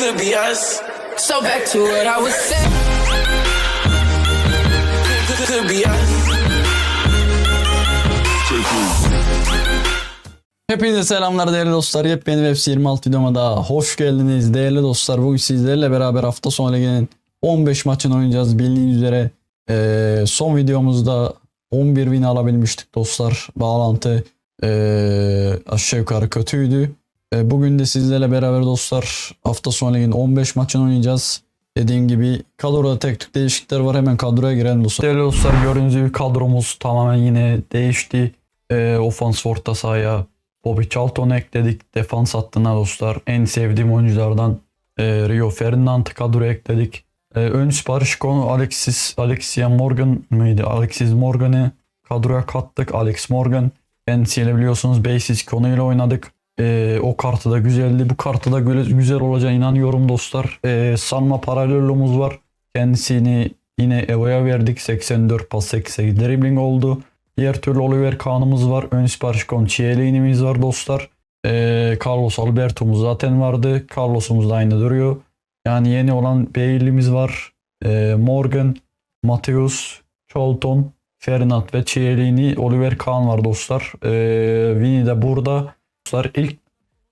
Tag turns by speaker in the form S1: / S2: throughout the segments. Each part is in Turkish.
S1: could be us.
S2: So back to what I was saying.
S1: Could, could be us.
S3: Hepinize selamlar değerli dostlar. Yepyeni FC 26 videoma daha hoş geldiniz değerli dostlar. Bugün sizlerle beraber hafta sonu liginin 15 maçını oynayacağız. Bildiğiniz üzere eee, son videomuzda 11 win alabilmiştik dostlar. Bağlantı eee, aşağı yukarı kötüydü. E, bugün de sizlerle beraber dostlar hafta sonu liginin 15 maçını oynayacağız. Dediğim gibi kadroda tek tük değişiklikler var. Hemen kadroya girelim dostlar. Değerli dostlar gördüğünüz gibi kadromuz tamamen yine değişti. E, ofans orta sahaya Bobby Charlton'u ekledik. Defans hattına dostlar en sevdiğim oyunculardan e, Rio Ferdinand'ı kadroya ekledik. E, ön sipariş konu Alexis, Alexia Morgan mıydı? Alexis Morgan'ı kadroya kattık. Alex Morgan. Kendisiyle biliyorsunuz basis konuyla oynadık. E, o kartı da güzeldi. Bu kartı da güzel olacağına inanıyorum dostlar. E, Sanma paralelomuz var. Kendisini yine Evo'ya verdik. 84 pas 88 dribbling oldu. Diğer türlü Oliver Kahn'ımız var. Ön sipariş kon Chiellini'miz var dostlar. Ee, Carlos Alberto'muz zaten vardı. Carlos'umuz da aynı duruyor. Yani yeni olan Bale'imiz var. Ee, Morgan, Mateus, Charlton, Ferdinand ve Chiellini, Oliver Kahn var dostlar. Ee, Vini de burada. Dostlar ilk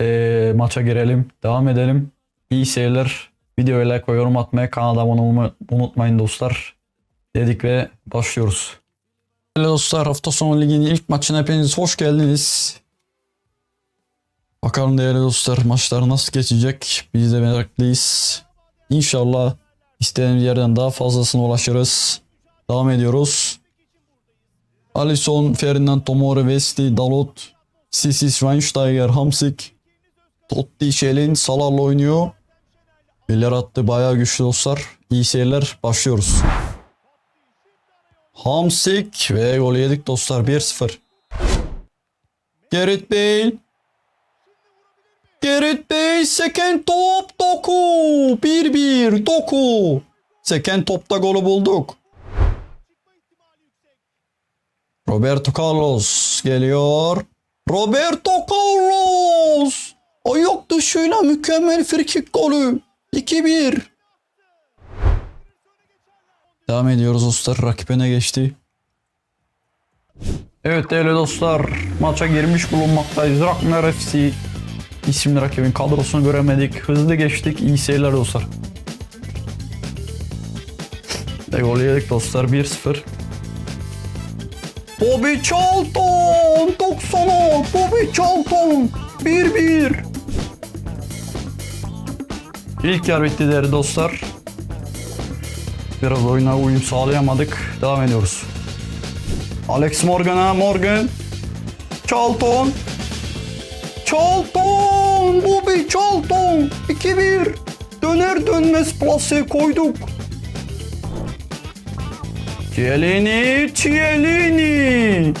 S3: ee, maça girelim. Devam edelim. İyi seyirler. Videoya like ve yorum atmaya kanala abone olmayı unutmayın dostlar. Dedik ve başlıyoruz. Değerli dostlar hafta sonu liginin ilk maçına hepiniz hoş geldiniz. Bakalım değerli dostlar maçlar nasıl geçecek biz de meraklıyız. İnşallah istediğimiz yerden daha fazlasına ulaşırız. Devam ediyoruz. Alisson, Ferdinand, Tomori, Wesley, Dalot, Sisi, Schweinsteiger, Hamsik, Totti, Şelin, Salah'la oynuyor. Eller attı bayağı güçlü dostlar. İyi seyirler başlıyoruz. Hamsik ve gol yedik dostlar 1-0. Gerrit Bale. Gerrit Bale second top Doku. 1-1 Doku. Second topta golü bulduk. Roberto Carlos geliyor. Roberto Carlos. Dışıyla mükemmel frikik golü. 2-1. Devam ediyoruz dostlar. Rakip öne geçti. Evet değerli dostlar. Maça girmiş bulunmaktayız. Ragnar FC isimli rakibin kadrosunu göremedik. Hızlı geçtik. İyi seyirler dostlar. Ve gol yedik dostlar. 1-0. Bobby Charlton 90'a Bobby Charlton 1-1 İlk yer bitti değerli dostlar. Biraz oyuna uyum sağlayamadık. Devam ediyoruz. Alex Morgan'a Morgan. Charlton. Charlton. Bobby Charlton. 2-1. Döner dönmez plase koyduk. Chiellini. Chiellini.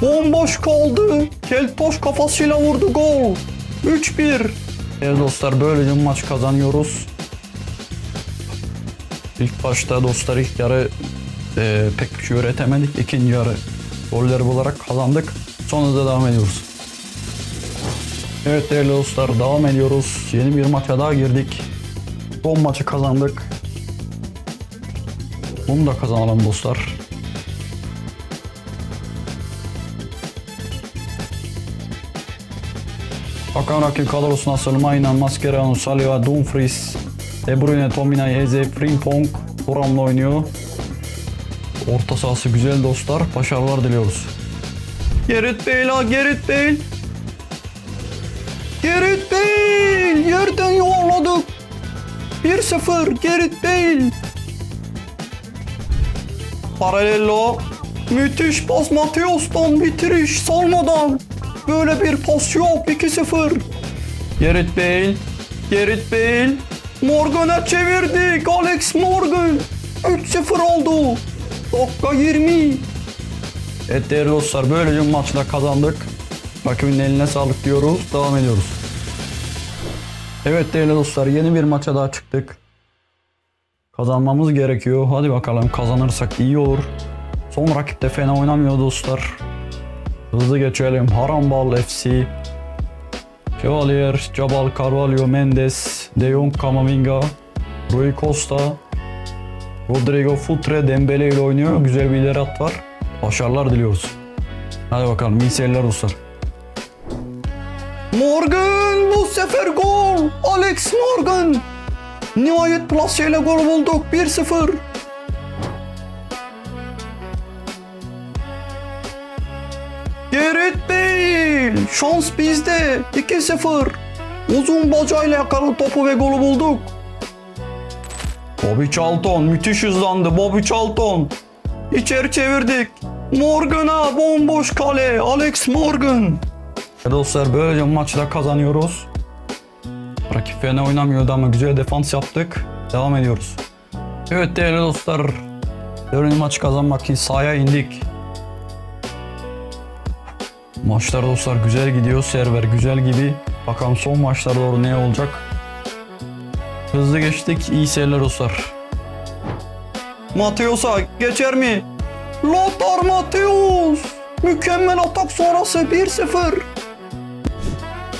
S3: Bomboş kaldı. Keltoş kafasıyla vurdu gol. 3-1. Evet dostlar böylece maç kazanıyoruz. İlk başta dostlar ilk yarı e, pek bir şey üretemedik. İkinci yarı goller bularak kazandık. Sonra da devam ediyoruz. Evet değerli dostlar devam ediyoruz. Yeni bir maça daha girdik. Son maçı kazandık. Bunu da kazanalım dostlar. Bakan rakip kadrosu nasıl? Maynan, Mascherano, Saliba, Dumfries, De Bruyne, Tominay, Eze, Frimpong, Thuram'la oynuyor. Orta sahası güzel dostlar. Başarılar diliyoruz. Gerrit Bale ha Gerrit Bale. Gerrit Bale. Yerden yuvarladık. 1-0 Gerrit Bale. Paralello. Müthiş pas Mateos'tan bitiriş salmadan. Böyle bir pas yok 2-0. Gerrit Bale. Gerrit Bale. Morgan'a çevirdik. Alex Morgan. 3-0 oldu. Dakika 20. Evet değerli dostlar böylece maçla kazandık. Rakibin eline sağlık diyoruz. Devam ediyoruz. Evet değerli dostlar yeni bir maça daha çıktık. Kazanmamız gerekiyor. Hadi bakalım kazanırsak iyi olur. Son rakip de fena oynamıyor dostlar. Hızlı geçelim. Harambal FC. Chevalier, Jabal Carvalho, Mendes, De Jong, Camavinga, Rui Costa, Rodrigo Futre, Dembele ile oynuyor. Güzel bir ileri at var. Başarılar diliyoruz. Hadi bakalım iyi seyirler dostlar. Morgan bu sefer gol. Alex Morgan. Nihayet plaseyle gol bulduk. 1-0. Şans bizde. 2-0. Uzun bacayla yakaladı topu ve golü bulduk. Bobby Charlton müthiş hızlandı. Bobby Charlton. İçeri çevirdik. Morgan'a bomboş kale. Alex Morgan. Dostlar böylece maçta kazanıyoruz. Rakip fena oynamıyordu ama güzel defans yaptık. Devam ediyoruz. Evet değerli dostlar. Dördüncü maçı kazanmak için sahaya indik. Maçlar dostlar güzel gidiyor. Server güzel gibi. Bakalım son maçlara doğru ne olacak. Hızlı geçtik. İyi seyirler dostlar. Mateos'a geçer mi? Lothar Mateos. Mükemmel atak sonrası 1-0.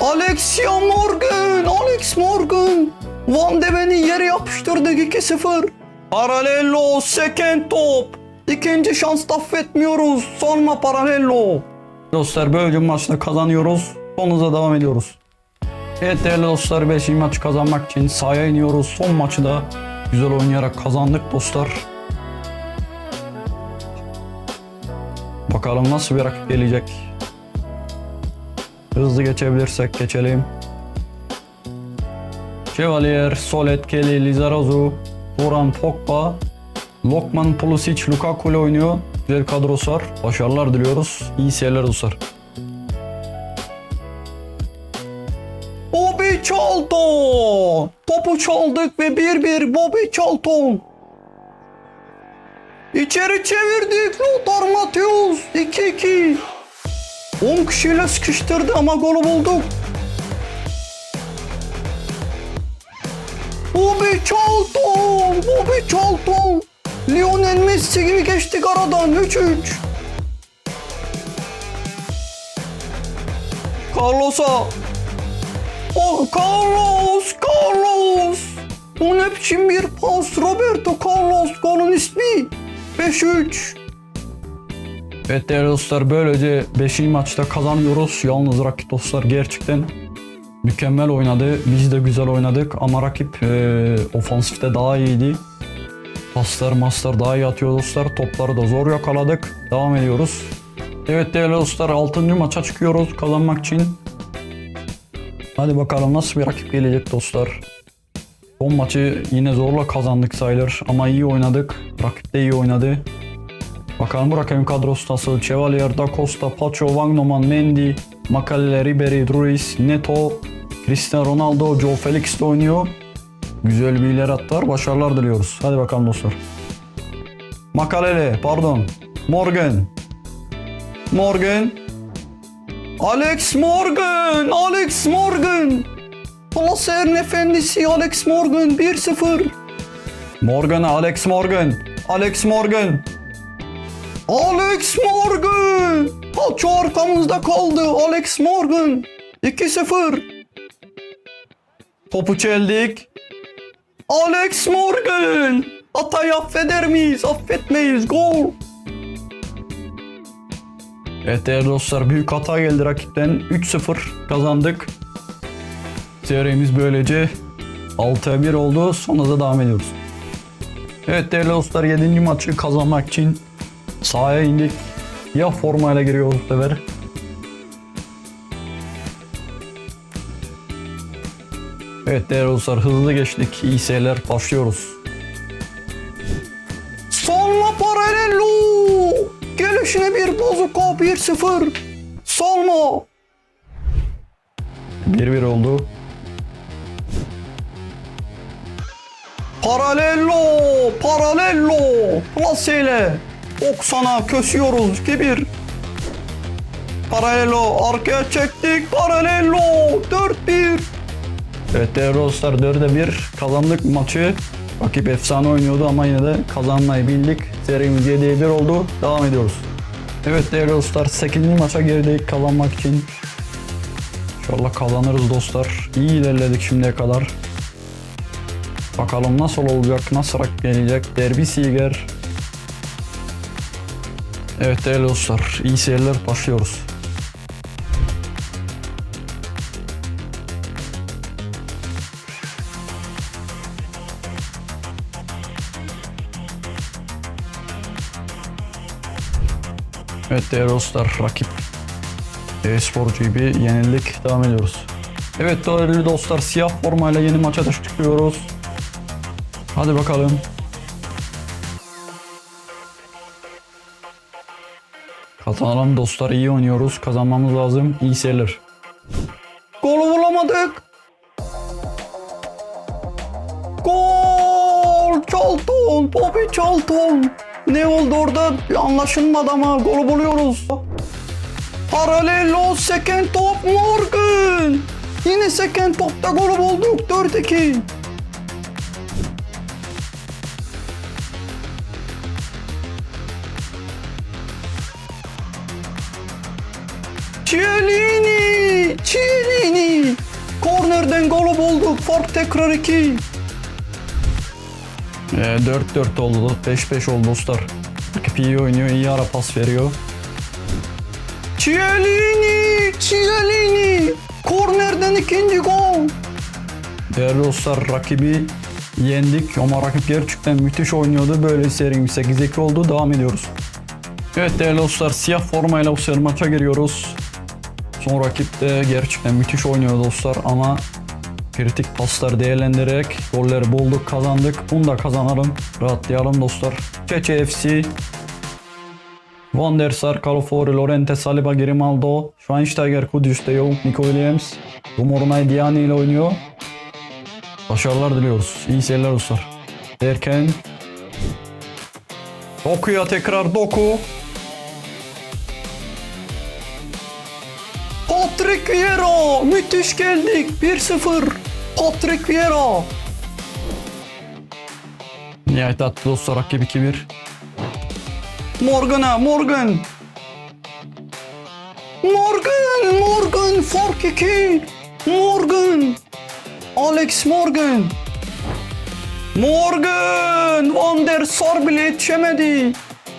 S3: Alexia Morgan. Alex Morgan. Van de Ven'i yere yapıştırdık 2-0. Paralello second top. İkinci şans affetmiyoruz. Sorma Paralello. Dostlar böylece maçta kazanıyoruz. Sonumuza devam ediyoruz. Evet değerli dostlar 5. maçı kazanmak için sahaya iniyoruz. Son maçı da güzel oynayarak kazandık dostlar. Bakalım nasıl bir rakip gelecek. Hızlı geçebilirsek geçelim. Chevalier, Solet, Kelly, Lizarazu, Turan, Pogba, Lokman, Pulisic, Lukaku ile oynuyor. Güzel kadrosu var. Başarılar diliyoruz. İyi seyirler dostlar. Bobby Charlton! Topu çaldık ve 1-1 Bobby Charlton. İçeri çevirdik Lothar Matthäus 2-2. 10 kişiyle sıkıştırdı ama golü bulduk. Bobby Charlton! Bobby Charlton! Lionel Messi gibi geçtik aradan 3-3. Carlos'a. Oh Carlos! Carlos! Bu ne biçim bir pas Roberto Carlos golün ismi. 5-3. Evet değerli dostlar böylece 5. maçta kazanıyoruz. Yalnız rakip dostlar gerçekten mükemmel oynadı. Biz de güzel oynadık ama rakip e, ofansifte daha iyiydi. Paslar maslar daha iyi atıyor dostlar. Topları da zor yakaladık. Devam ediyoruz. Evet değerli dostlar 6. maça çıkıyoruz kazanmak için. Hadi bakalım nasıl bir rakip gelecek dostlar. Son maçı yine zorla kazandık sayılır ama iyi oynadık. Rakip de iyi oynadı. Bakalım bu rakibin kadrosu nasıl? Chevalier, Da Costa, Pacho, Wagnoman, Mendy, Makalele, Ribery, Ruiz, Neto, Cristiano Ronaldo, Joe Felix de oynuyor. Güzel bir ileri at var. Başarılar diliyoruz. Hadi bakalım dostlar. Makalele, pardon. Morgan. Morgan. Alex Morgan. Alex Morgan. Plaserin efendisi Alex Morgan 1-0. Morgan, Alex Morgan. Alex Morgan. Alex Morgan. Paço arkamızda kaldı. Alex Morgan. 2-0. Topu çeldik. Alex Morgan. Hatayı affeder miyiz? Affetmeyiz. Gol. Evet değerli dostlar büyük hata geldi rakipten. 3-0 kazandık. Serimiz böylece 6'ya 1 oldu. Sonra da devam ediyoruz. Evet değerli dostlar 7. maçı kazanmak için sahaya indik. Ya formayla giriyoruz bu sefer. Evet değerli dostlar hızlı geçtik. İyi seyirler başlıyoruz. Salma Paralello! Gelişine bir bozuka 1-0. Salma! 1-1 oldu. Paralello! Paralello! Plaseyle! Oksana kösüyoruz 2-1. Paralello arkaya çektik. Paralello 4-1. Evet değerli dostlar 4'e 1 kazandık maçı. Rakip efsane oynuyordu ama yine de kazanmayı bildik. Serimiz 7'ye 1 oldu. Devam ediyoruz. Evet değerli dostlar 8. maça girdik kazanmak için. İnşallah kazanırız dostlar. İyi ilerledik şimdiye kadar. Bakalım nasıl olacak, nasıl rak gelecek. Derbi Siger. Evet değerli dostlar, iyi seyirler başlıyoruz. Evet değerli dostlar, rakip e-sporcu gibi yenildik. Devam ediyoruz. Evet değerli dostlar, siyah formayla yeni maça çıkıyoruz. Hadi bakalım. Kazanalım dostlar iyi oynuyoruz. Kazanmamız lazım. İyi seyirler. Gol bulamadık. Gol! Charlton! Bobby Charlton! Ne oldu orada? Anlaşılmadı ama gol buluyoruz. Paralelo second top Morgan! Yine second topta gol bulduk 4-2. Cielini! Cielini! Kornerden golü bulduk. Fark tekrar 2. Ee, 4-4 oldu. 5-5 oldu dostlar. Rakip iyi oynuyor. iyi ara pas veriyor. Cielini! Cielini! Kornerden ikinci gol. Değerli dostlar rakibi yendik ama rakip gerçekten müthiş oynuyordu. Böyle serimiz 8-2 oldu. Devam ediyoruz. Evet değerli dostlar siyah formayla bu seri maça giriyoruz. Son rakip de gerçekten müthiş oynuyor dostlar ama kritik paslar değerlendirerek golleri bulduk kazandık. Bunu da kazanalım. Rahatlayalım dostlar. Çeçe FC Van der Sar, Calafori, Lorente, Saliba, Grimaldo, Schweinsteiger, Kudüs, De Jong, Nico Williams, Rumorunay Diani ile oynuyor. Başarılar diliyoruz. İyi seyirler dostlar. Derken Doku'ya tekrar Doku. Patrick Vieira müthiş geldik 1-0 Patrick Vieira. Nihayet attı dostlar rakip 2-1 Morgan'a Morgan. Morgan Morgan fark 2 Morgan. Alex Morgan. Morgan Van der Sar bile yetişemedi.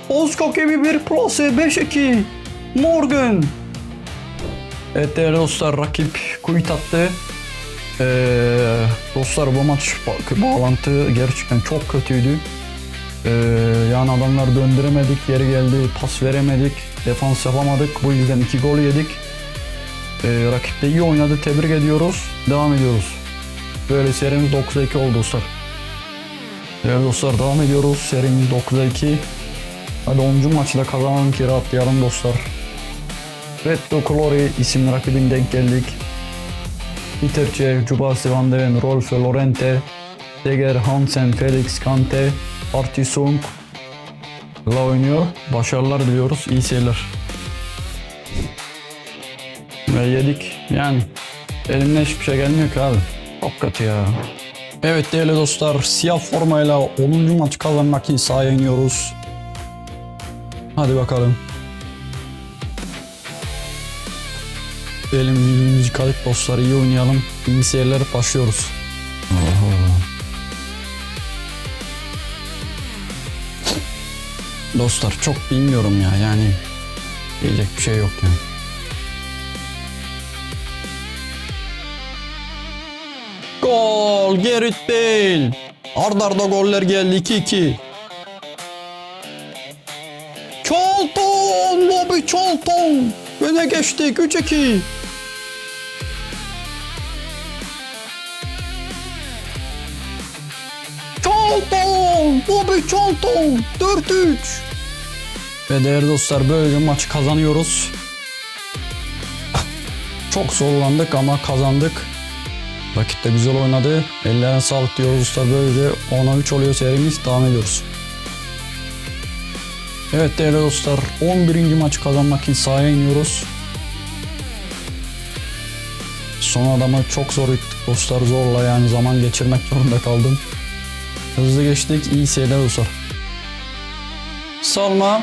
S3: Ozko gibi bir plase 5-2 Morgan. Evet değerli dostlar rakip kuyut attı. Ee, dostlar bu maç ba- bağlantı gerçekten çok kötüydü. Ee, yani adamlar döndüremedik, yeri geldi pas veremedik, defans yapamadık. Bu yüzden iki gol yedik. Ee, rakip de iyi oynadı, tebrik ediyoruz. Devam ediyoruz. Böyle serimiz 9'a 2 oldu dostlar. Değerli dostlar devam ediyoruz. Serimiz 9'a 2. Hadi 10. maçı da kazanalım ki rahatlayalım dostlar. Retto Colori isimli rakibin denk geldik. Peter Cech, Cubasi Van der Ven, Rolf Lorente, Deger Hansen, Felix Kante, Artie Sung la oynuyor. Başarılar diliyoruz. İyi seyirler. Ve yedik. Yani elimden hiçbir şey gelmiyor ki abi. Çok kötü ya. Evet değerli dostlar siyah formayla 10. maç kazanmak için sahaya iniyoruz. Hadi bakalım. Elimizi yüzümüzü yıkadık dostlar iyi oynayalım. İyi seyirler başlıyoruz. Dostlar çok bilmiyorum ya yani diyecek bir şey yok yani. Gol Gerrit Bale. Arda arda goller geldi 2-2. Charlton! Bobby Charlton! Öne geçtik 3-2. Charlton! Bobby Charlton! 4-3. Ve değerli dostlar böylece maçı kazanıyoruz. Çok zorlandık ama kazandık. Rakip de güzel oynadı. Ellerine sağlık diyoruz dostlar. Böylece 10'a 3 oluyor serimiz. Devam ediyoruz. Evet değerli dostlar 11. maçı kazanmak için sahaya iniyoruz. Son adamı çok zor ittik dostlar zorla yani zaman geçirmek zorunda kaldım. Hızlı geçtik iyi seyirler dostlar. Salma.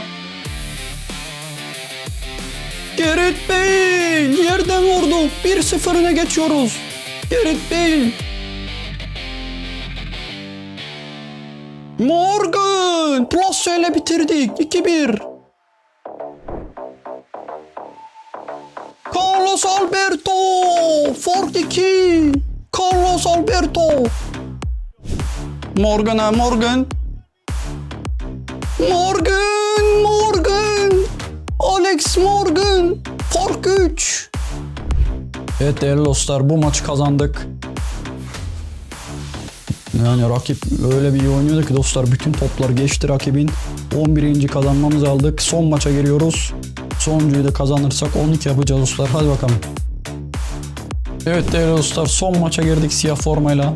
S3: Gerrit Bale yerden vurdu. 1-0 öne geçiyoruz. Gerrit Bale. Morgan. Plus ile bitirdik. 2-1. Carlos Alberto. Ford 2. Carlos Alberto. Morgan'a Morgan. Morgan. Morgan. Alex Morgan. Fark 3. Evet değerli dostlar bu maçı kazandık. Yani rakip öyle bir iyi oynuyordu ki dostlar bütün toplar geçti rakibin. 11. kazanmamızı aldık. Son maça giriyoruz. Sonuncuyu da kazanırsak 12 yapacağız dostlar. Hadi bakalım. Evet değerli dostlar son maça girdik siyah formayla.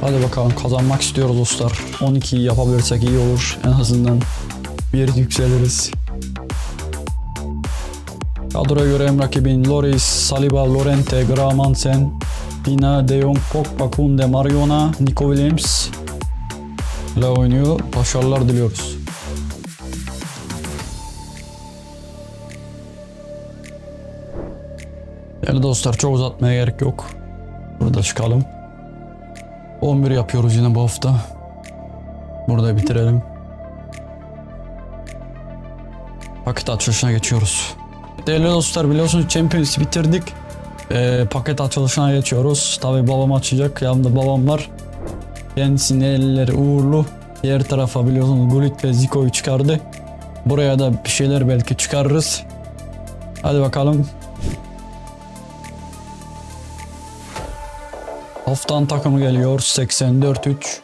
S3: Hadi bakalım kazanmak istiyoruz dostlar. 12'yi yapabilirsek iyi olur. En azından bir yükseliriz. Kadroya göre rakibin Loris, Saliba, Lorente, Gramansen, Pina, De Jong, Pogba, Kunde, Mariona, Nico Williams ile oynuyor. Başarılar diliyoruz. Değerli dostlar çok uzatmaya gerek yok. Burada çıkalım. 11 yapıyoruz yine bu hafta. Burada bitirelim. Paket açılışına geçiyoruz. Değerli dostlar biliyorsunuz Champions bitirdik. Ee, paket açılışına geçiyoruz. Tabi babam açacak. Yanımda babam var. Kendisinin elleri uğurlu. Diğer tarafa biliyorsunuz Gullit ve Zico'yu çıkardı. Buraya da bir şeyler belki çıkarırız. Hadi bakalım. Haftan takımı geliyor. 84-3.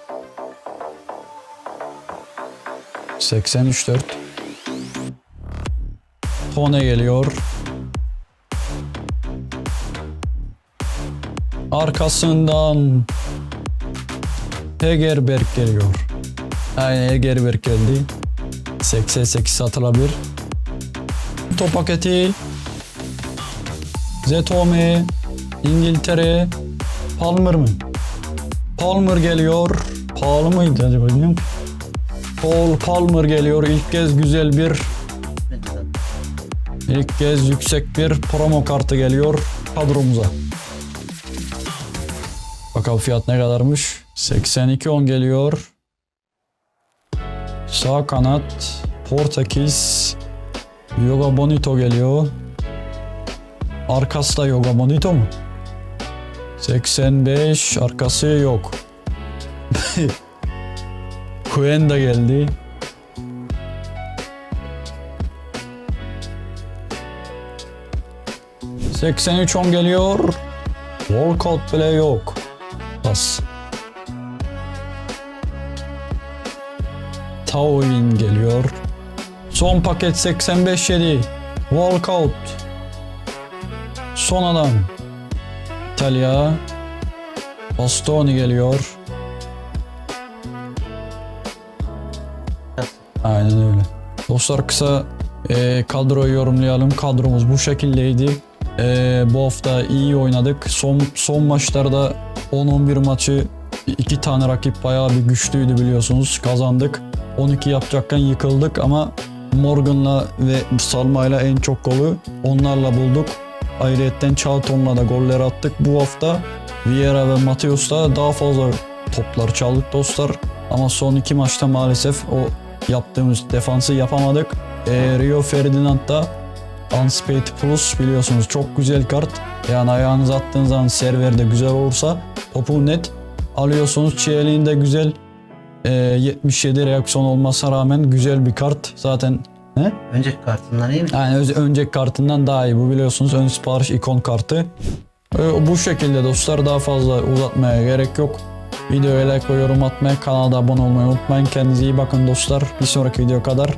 S3: 83-4. Tone geliyor. Arkasından Hegerberg geliyor. Aynen Hegerberg geldi. 88 satılabilir. Top paketi. Zetome. İngiltere. Palmer mı? Palmer geliyor. Pahalı mıydı acaba bilmiyorum. ki. Paul Palmer geliyor. İlk kez güzel bir İlk kez yüksek bir promo kartı geliyor kadromuza. Bakalım fiyat ne kadarmış. 82.10 geliyor. Sağ kanat Portekiz Yoga Bonito geliyor. Arkası da Yoga Bonito mu? 85 arkası yok. Kuen de geldi. ...83-10 geliyor. Walkout bile yok. Pas. Tauin geliyor. Son paket 85-7. Walkout. Son adam. İtalya. Bastoni geliyor. Aynen öyle. Dostlar kısa e, kadroyu yorumlayalım. Kadromuz bu şekildeydi. E, bu hafta iyi oynadık. Son son maçlarda 10-11 maçı iki tane rakip bayağı bir güçlüydü biliyorsunuz. Kazandık. 12 yapacakken yıkıldık ama Morgan'la ve Salma'yla en çok golü onlarla bulduk. Ayrıyetten Charlton'la da goller attık. Bu hafta Vieira ve Mateus'la daha fazla toplar çaldık dostlar. Ama son iki maçta maalesef o yaptığımız defansı yapamadık. Ee, Rio Ferdinand da Unspade Plus biliyorsunuz çok güzel kart. Yani ayağınızı attığınız zaman serverde güzel olursa topu net alıyorsunuz. Çiğeliğin de güzel e, 77 reaksiyon olmasına rağmen güzel bir kart. Zaten ne?
S4: Önceki kartından iyi mi?
S3: Yani öz- önceki kartından daha iyi bu biliyorsunuz ön sipariş ikon kartı. Ee, bu şekilde dostlar daha fazla uzatmaya gerek yok. Videoya like ve yorum atmayı, kanala da abone olmayı unutmayın. Kendinize iyi bakın dostlar. Bir sonraki video kadar.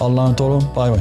S3: Allah'a emanet olun. Bay bay.